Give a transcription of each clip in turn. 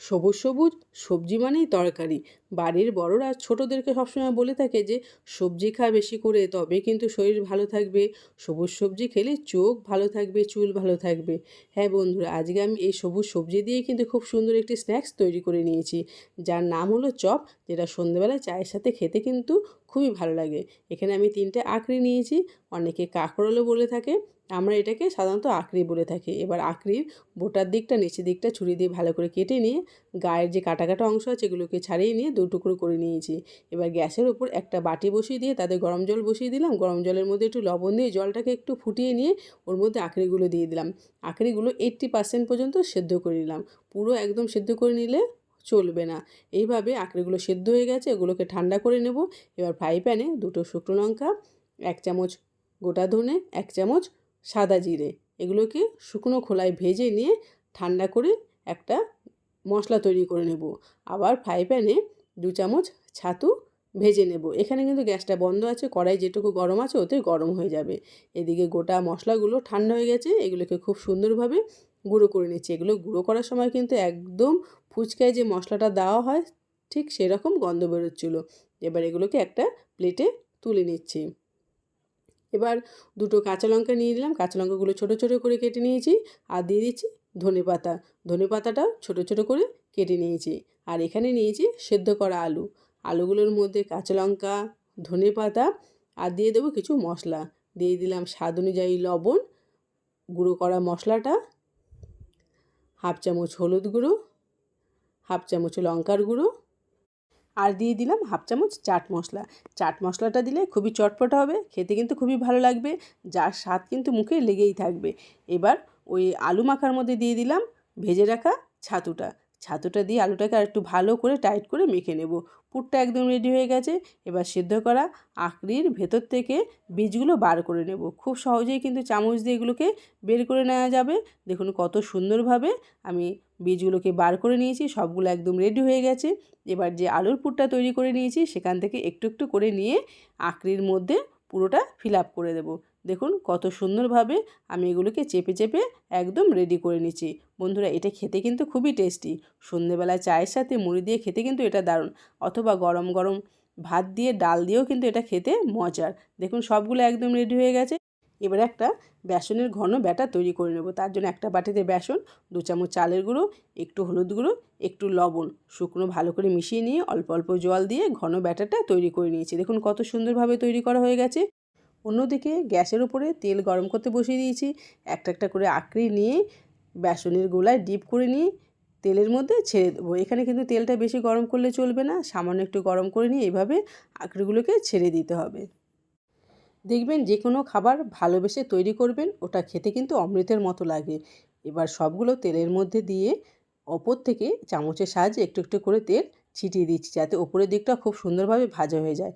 সবুজ সবুজ, সবজি মানেই তরকারি। বাড়ির বড়রা ছোটোদেরকে সবসময় বলে থাকে যে, সবজি খা বেশি করে, তবে কিন্তু শরীর ভালো থাকবে। সবুজ সবজি খেলে চোখ ভালো থাকবে, চুল ভালো থাকবে। হ্যাঁ বন্ধুরা, আজকে আমি এই সবুজ সবজি দিয়ে কিন্তু খুব সুন্দর একটি স্ন্যাক্স তৈরি করে নিয়েছি। যার নাম হলো চপ, যেটা সন্ধেবেলায় চায়ের সাথে খেতে কিন্তু খুবই ভালো লাগে। এখানে আমি তিনটে আঁকড়ি নিয়েছি, অনেকে কাঁকরোলও বলে থাকে, আমরা এটাকে সাধারণত আঁকড়ি বলে থাকি। এবার আঁকড়ির বোটার দিকটা, নিচের দিকটা ছুরি দিয়ে ভালো করে কেটে নিয়ে, গায়ের যে কাটা কাটা অংশ আছে এগুলোকে ছাড়িয়ে নিয়ে দু টুকরো করে নিয়েছি। এবার গ্যাসের ওপর একটা বাটি বসিয়ে দিয়ে তাতে গরম জল বসিয়ে দিলাম। গরম জলের মধ্যে একটু লবণ দিয়ে জলটাকে একটু ফুটিয়ে নিয়ে ওর মধ্যে আঁকড়িগুলো দিয়ে দিলাম। আঁকড়িগুলো এইট্টি পার্সেন্ট পর্যন্ত সেদ্ধ করে নিলাম। পুরো একদম সেদ্ধ করে নিলে চলবে না। এইভাবে আঁকড়েগুলো সেদ্ধ হয়ে গেছে এগুলোকে ঠান্ডা করে নেব। এবার ফ্রাই প্যানে দুটো শুকনো লঙ্কা, এক চামচ গোটা ধনে, এক চামচ সাদা জিরে, এগুলোকে শুকনো খোলায় ভেজে নিয়ে ঠান্ডা করে একটা মশলা তৈরি করে নেব। আবার ফ্রাই প্যানে দু চামচ ছাতু ভেজে নেব। এখানে কিন্তু গ্যাসটা বন্ধ আছে, কড়াই যেটুকু গরম আছে, ওতে গরম হয়ে যাবে। এদিকে গোটা মশলাগুলো ঠান্ডা হয়ে গেছে, এগুলোকে খুব সুন্দরভাবে গুঁড়ো করে নিচ্ছি। এগুলো গুঁড়ো করার সময় কিন্তু একদম ফুচকায় যে মশলাটা দেওয়া হয়, ঠিক সেরকম গন্ধ বেরোচ্ছিলো। এবার এগুলোকে একটা প্লেটে তুলে নিচ্ছি। এবার দুটো কাঁচা লঙ্কা নিয়ে নিলাম। কাঁচা লঙ্কাগুলো ছোটো ছোটো করে কেটে নিয়েছি আর দিয়ে দিচ্ছি ধনে পাতা। ধনে পাতাটাও ছোটো ছোটো করে কেটে নিয়েছি আর এখানে নিয়েছি সেদ্ধ করা আলু। আলুগুলোর মধ্যে কাঁচা লঙ্কা, ধনে পাতা আর দিয়ে দেবো কিছু মশলা। দিয়ে দিলাম স্বাদ অনুযায়ী লবণ, গুঁড়ো করা মশলাটা হাফ চামচ হলুদ গুঁড়ো, হাফ চামচ লঙ্কার গুঁড়ো আর দিয়ে দিলাম হাফ চামচ চাট মশলা। চাট মশলাটা দিলে খুবই চটপট হবে, খেতে কিন্তু খুবই ভালো লাগবে, যার স্বাদ কিন্তু মুখে লেগেই থাকবে। এবার ওই আলু মাখার মধ্যে দিয়ে দিলাম ভেজে রাখা ছাতুটা। ছাতুটা দিয়ে আলুটাকে আর একটু ভালো করে টাইট করে মেখে নেব। পুরটা একদম রেডি হয়ে গেছে। এবার সিদ্ধ করা আঁকড়ির ভেতর থেকে বীজগুলো বার করে নেব। খুব সহজেই কিন্তু চামচ দিয়ে এগুলোকে বের করে নেওয়া যাবে। দেখুন কত সুন্দরভাবে আমি বীজগুলোকে বার করে নিয়েছি, সবগুলো একদম রেডি হয়ে গেছে। এবার যে আলুর পুরটা তৈরি করে নিয়েছি, সেখান থেকে একটু একটু করে নিয়ে আঁকড়ির মধ্যে পুরোটা ফিল আপ করে দেবো। দেখুন কত সুন্দরভাবে আমি এগুলোকে চেপে চেপে একদম রেডি করে নিচ্ছি। বন্ধুরা, এটা খেতে কিন্তু খুবই টেস্টি সন্ধেবেলায় চায়ের সাথে মুড়ি দিয়ে খেতে কিন্তু এটা দারুণ। অথবা গরম গরম ভাত দিয়ে ডাল দিয়েও কিন্তু এটা খেতে মজার। দেখুন সবগুলো একদম রেডি হয়ে গেছে। এবার একটা বেসনের ঘন ব্যাটা তৈরি করে নেব। তার জন্য একটা বাটিতে বেসন, দু চামচ চালের গুঁড়ো, একটু হলুদ গুঁড়ো, একটু লবণ। শুকনো ভালো করে মিশিয়ে নিয়ে অল্প অল্প জল দিয়ে ঘন ব্যাটাটা তৈরি করে নিয়েছি। দেখুন কত সুন্দরভাবে তৈরি করা হয়ে গেছে। অন্যদিকে গ্যাসের উপরে তেল গরম করতে বসিয়ে দিয়েছি। একটা একটা করে আঁকড়ি নিয়ে বেসনের গোলায় ডিপ করে নিয়ে তেলের মধ্যে ছেড়ে দেবো। এখানে কিন্তু তেলটা বেশি গরম করলে চলবে না, সামান্য একটু গরম করে নিয়ে এভাবে আঁকড়িগুলোকে ছেড়ে দিতে হবে। দেখবেন যে কোনো খাবার ভালোবেসে তৈরি করবেন, ওটা খেতে কিন্তু অমৃতের মতো লাগে। এবার সবগুলো তেলের মধ্যে দিয়ে ওপর থেকে চামচের সাহায্যে একটু একটু করে তেল ছিটিয়ে দিচ্ছি, যাতে ওপরের দিকটা খুব সুন্দরভাবে ভাজা হয়ে যায়।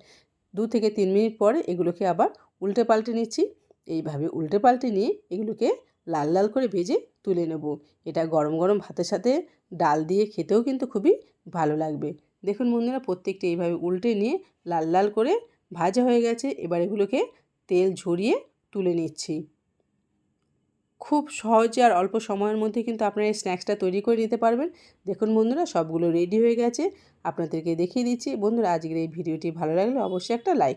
দু থেকে তিন মিনিট পরে এগুলোকে আবার উল্টে পাল্টে নিচ্ছি। এইভাবে উল্টে পাল্টে নিয়ে এগুলোকে লাল লাল করে ভেজে তুলে নেব। এটা গরম গরম ভাতের সাথে ডাল দিয়ে খেতেও কিন্তু খুবই ভালো লাগবে। দেখুন বন্ধুরা, প্রত্যেকটা এইভাবে উল্টে নিয়ে লাল লাল করে ভাজা হয়ে গেছে। এবার এগুলোকে তেল ঝরিয়ে তুলে নিচ্ছি। খুব সহজে আর অল্প সময়ের মধ্যে কিন্তু আপনারা এই স্ন্যাক্সটা তৈরি করে নিতে পারবেন। দেখুন বন্ধুরা, সবগুলো রেডি হয়ে গেছে। আপনাদেরকে দেখিয়ে দিচ্ছি। বন্ধুরা, আজকের এই ভিডিওটি ভালো লাগলে অবশ্যই একটা লাইক